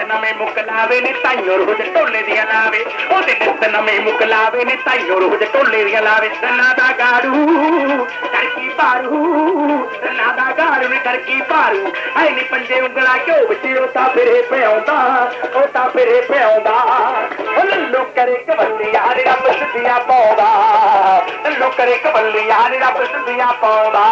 ਮੁਕਲਾਵੇ ਨੇ ਤਾਈਓ ਰੋਜ਼ ਢੋਲੇ ਦੀਆਂ ਲਾਵੇ। ਉਹਦੇ ਨਿੱਤ ਨਵੇਂ ਮੁਕਲਾਵੇ ਨੇ ਤਾਈਓ ਰੋਜ਼ ਢੋਲੇ ਦੀਆਂ ਲਾਵੇ। ਰੰਨਾ ਦਾ ਗਾਰੂ ਟਰਕੀ ਪਾਰੂ ਰੰਨਾ ਦਾ ਗਾਰੂ ਨੇ ਟਰਕੀ ਪਾਰੂ ਐ ਨੀ ਪੰਜੇ ਉਂਗਲਾ ਘਿਓ ਵਿੱਚ ਉਹ ਤਾਂ ਫਿਰੇ ਪਿਆਉਂਦਾ ਉਹ ਤਾਂ ਫਿਰੇ ਪਿਆਉਂਦਾ ਉਹ ਲੱਲੂ ਕਰੇ ਕਵੱਲੀਆਂ ਨੇ ਰੱਬ ਸਿੱਧੀਆਂ ਪਾਉਂਦਾ। ਲੱਲੂ ਕਰੇ ਕਵੱਲੀਆਂ ਨੇ ਰੱਬ ਸਿੱਧੀਆਂ ਪਾਉਂਦਾ।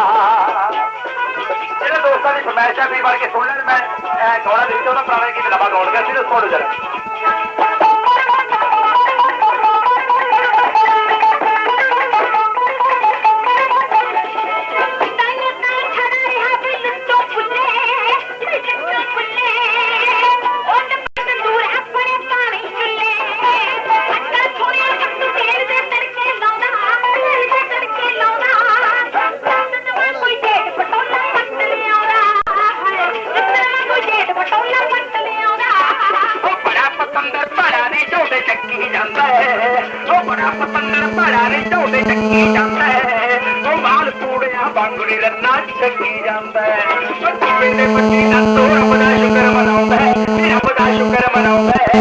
ਜਿਹੜੇ ਦੋਸਤਾਂ ਦੀ ਫਰਮਾਇਸ਼ ਹੈ ਵੀ ਵੜ ਕੇ ਸੁਣ ਲੈਣ, ਮੈਂ ਇਹ ਗਾਣਾ ਦੇ ਕੇ ਉਹਨਾਂ ਪੁਰਾਣੇ ਗੀਤ ਨਵਾਂ ਗਾਉਣ ਗਿਆ ਸੀ ਤੇ ਸੁਣੋ ਜਰਾ। जगी जाता है। पत्ती पत्ती ना तो रब का शुक्र मनाता है। रब का शुक्र मनाता है।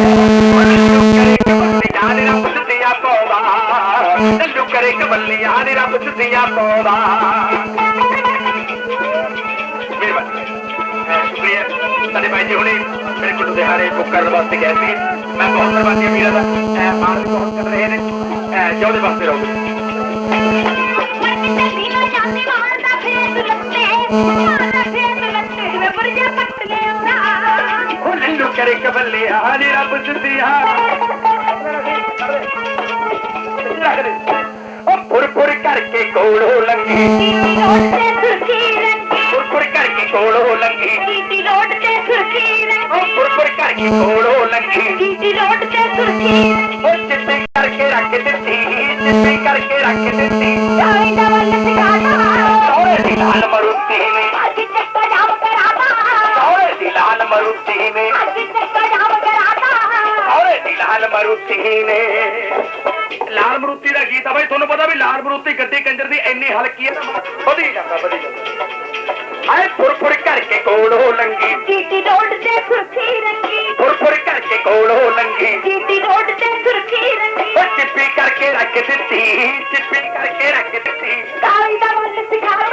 मनुष्य करे कबल्ली याद रब सुधिया पौवा मनुष्य करे कबल्ली याद रब सुधिया पौवा शुक्रिया साढ़े भाई जी, होने मेरे को दिहाड़े बुक करने वास्ते कहती है मैं बहुत धन्यवाद मीरा का माल भी बहुत कर रहे हैं। जो वास्ते रहो ಕರೆಕಬಲ್ಲೆ ಹಾಲಿ ರಬ್ಬಿಸಿಯ पुर पुर करके कोड़ो लंगी पुर पुर करके कोड़ो लंगी पुर पुर करके कोड़ो लंगी चिट्टी करके रख दिती चिट्टी करके रख दिती ਲਾਲ ਮਰੂਤੀ ਗੱਡੀ ਕੰਜਰ ਦੀ ਇੰਨੀ ਹਲਕੀ ਹੈ ਨਾ ਵਧੀ ਜਾਂਦਾ ਵਧੀ ਜਾਂਦਾ। ਹਾਏ ਫੁਰ ਫੁਰ ਕਰਕੇ ਕੋਲੋਂ ਲੰਗੀ। ਟੀ ਰੋਡ ਤੇ ਸੁਰਖੀ ਰੰਗੀ। ਫੁਰ ਫੁਰ ਕਰਕੇ ਕੋਲੋਂ ਲੰਗੀ। ਟੀ ਰੋਡ ਤੇ ਸੁਰਖੀ ਰੰਗੀ। ਉਹ ਚਿੱਪੀ ਕਰਕੇ ਰੱਖ ਦਿੱਤੀ ਚਿੱਪੀ ਕਰਕੇ ਰੱਖ ਦਿੱਤੀ। ਚਾਈ ਦਾ ਵੱਲ ਸਿਖਾਤਾ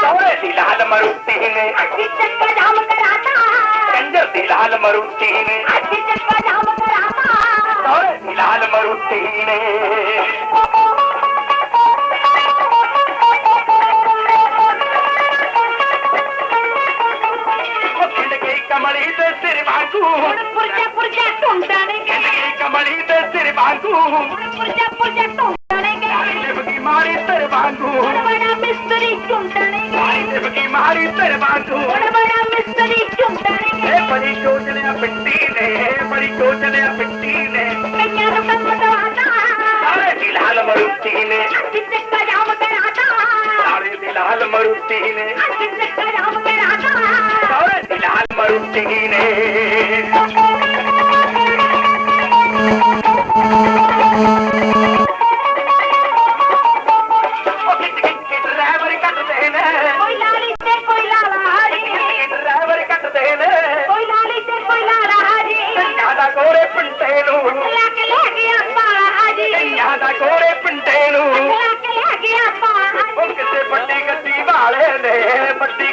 ਸੋਹਣੇ ਦੀ ਲਾਲ ਮਰੂਤੀ ਨੇ ਅੱਜ ਚੱਕਾ ਜਾਮ ਕਰਾਤਾ। ਕੰਜਰ ਦੀ ਲਾਲ ਮਰੂਤੀ ਨੇ। ਅੱਜ ਚੱਕਾ ਜਾਮ ਕਰਾਤਾ। ਸੋਹਣੇ ਦੀ ਲਾਲ ਮਰੂਤੀ ਨੇ। ಸಿರಿಬಾಕು ಪುರ್ಜ ಪುರ್ಜ ತುಂಟಾಣೆಗೆ ಕಮಳಿದ ಸಿರಿಬಾಕು ಪುರ್ಜ ಪುರ್ಜ ತುಂಟಾಣೆಗೆ ದೇವಕಿ ಮಾರಿ ತರಬಾಕು ಬಡ ಮಿಸ್ತರಿ ತುಂಟಾಣೆಗೆ ದೇವಕಿ ಮಾರಿ ತರಬಾಕು ಬಡ ಮಿಸ್ತರಿ ತುಂಟಾಣೆಗೆ ಬಡಿ ಚೋಟನೆಯ ಪಿಟ್ಟೀನೆ ಬಡಿ ಚೋಟನೆಯ ಪಿಟ್ಟೀನೆ ಕನ್ಯಾರ ಸಂಬಂಧ ಆತ ಬಿಲಾಲ ಮರುತ್ತೀನೆ ಚಿಕ್ಕ ರಾಮ ಕರಾತ ಬಿಲಾಲ ಮರುತ್ತೀನೆ ಚಿಕ್ಕ ರಾಮ ಕರಾತ ਕਈਆਂ ਦਾ ਕੋਰੇ ਪਿੰਡੇ ਨੂੰ ਲਾ ਕੇ ਲੈ ਗਿਆ ਪਾਲਾ ਹਾਜੀ ਕਈਆਂ ਦਾ ਕੋਰੇ ਪਿੰਡੇ ਨੂੰ ਲਾ ਕੇ ਲੈ ਗਿਆ ਪਾਲਾ ਉਹ ਹਾਜੀ ਕਿਸੇ ਵੱਡੀ ਗੱਡੀ ਵਾਲੇ ਨੇ ਵੱਡੀ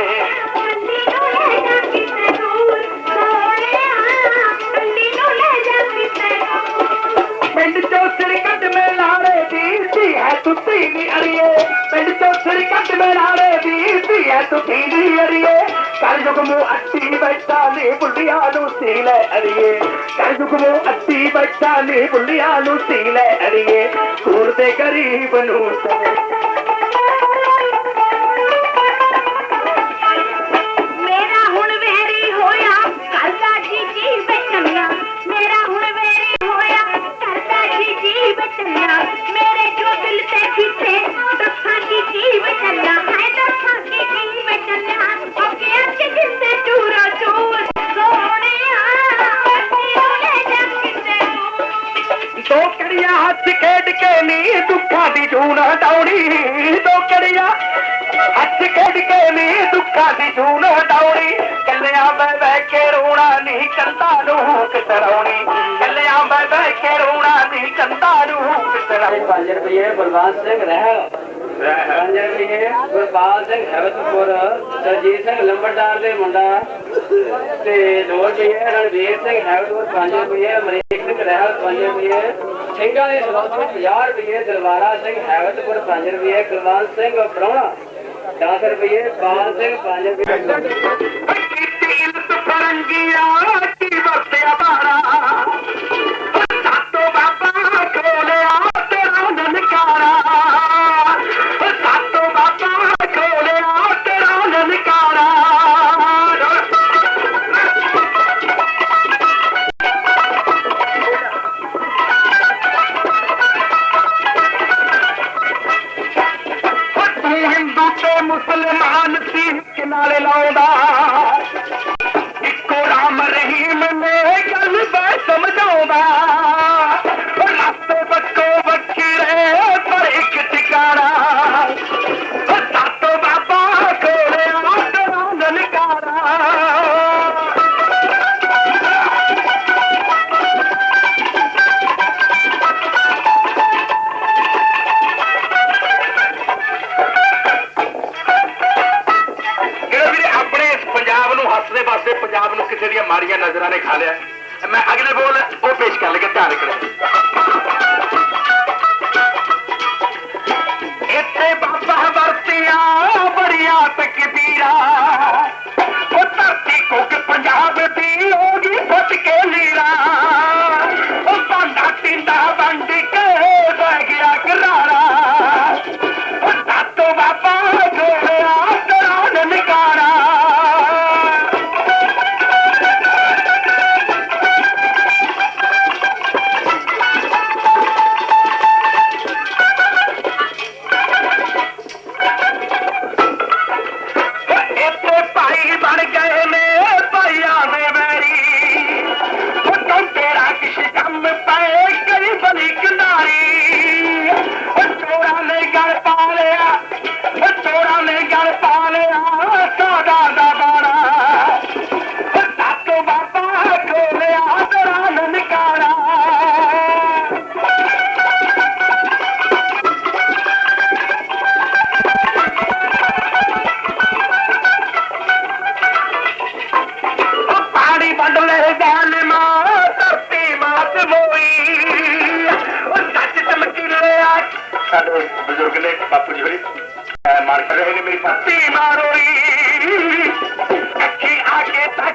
ਸੀ ਹੈ ਤੂੰ ਧੀਨੀ ਅੜੀਏ। ਪਿੰਡ ਚੋਂ ਸਿਰ ਕੱਢ ਦੀ ਸੀ ਹੈ ਤੂੰ ਅੜੀਏ। ਕਰ ਜੁਗ ਅੱਤੀ ਬੈਠਾ ਨੀ ਬੁੱਢੀਆਂ ਨੂੰ ਸੀ ਲੈ ਅੜੀਏ। ਕਰ ਜੁਗ ਮੂੰ ਅੱਤੀ ਬੈਠਾ ਨੀ ਬੁੱਢੀਆਂ ਨੂੰ ਸੀ ਲੈ ਅੜੀਏ। ਸੂਰ ਦੇ ਗਰੀਬ ਨੂੰ ਸਵੇ ਦੁੱਖਾਂ ਦੀ ਜੂਨ ਹਟਾਉਣੀ ਦੋ ਕੜੀਆਂ ਹੱਥ ਖੇਡ ਕੇ ਨੀ ਦੁੱਖਾਂ ਦੀ ਜੂਨ ਹਟਾਉਣੀ। ਕੱਲਿਆਂ ਬਹਿ ਬਹਿ ਕੇ ਰੋਣਾ ਨਹੀਂ ਕੰਧਾਂ ਨੂੰ ਕਿਸਰਾਉਣੀ ਕੱਲਿਆਂ ਬਹਿ ਬਹਿ ਕੇ ਰੋਣਾ ਨਹੀਂ ਕੰਧਾਂ ਨੂੰ ਕਿਸਰਾਉਣੀ 5 ਰੁਪਏ ਬਲਵੰਤ ਸਿੰਘ ਰਹਿ। 5 ਰੁਪਏ ਗੁਰਪਾਲ ਸਿੰਘ ਹੈਬਤਪੁਰ ਸਰਜੀਤ ਸਿੰਘ ਲੰਬੜਦਾਰ ਦੇ ਮੁੰਡਾ। ਤੇ 2 ਰੁਪਏ ਰਣਵੀਰ ਸਿੰਘ ਹੈਬਤਪੁਰ 5 ਰੁਪਏ ਅਮਰੀਕ ਸਿੰਘ ਰਹਿ। 5 ਰੁਪਏ ਸਿੰਘਾਂ ਦੇ ਸਬੰਧ ਵਿੱਚ 50 ਰੁਪਏ ਦਰਬਾਰਾ ਸਿੰਘ ਹੈਬਤਪੁਰ 5 ਰੁਪਏ ਕੁਲਵੰਤ ਸਿੰਘ ਪ੍ਰਾਹੁਣਾ 10 ਰੁਪਏ ਪਾਲ ਸਿੰਘ 5 ਰੁਪਏ ਕੀਤੀ ਇਲਤ ਕੀ ਵਰਤਿਆ ਬਾਰਾ ਮੁਸਲਮਾਨ ਸੀ ਕਿਨਾਰੇ ਲਾਉਂਦਾ। ਇੱਕੋ ਰਾਮ ਰਹੀਮ ਨੇ ਗੱਲ ਬੈ ਸਮਝਾਉਂਦਾ। de creer. बुजुर्ग ने बापू जी मार चढ़े पत्ती मारोई मार हुई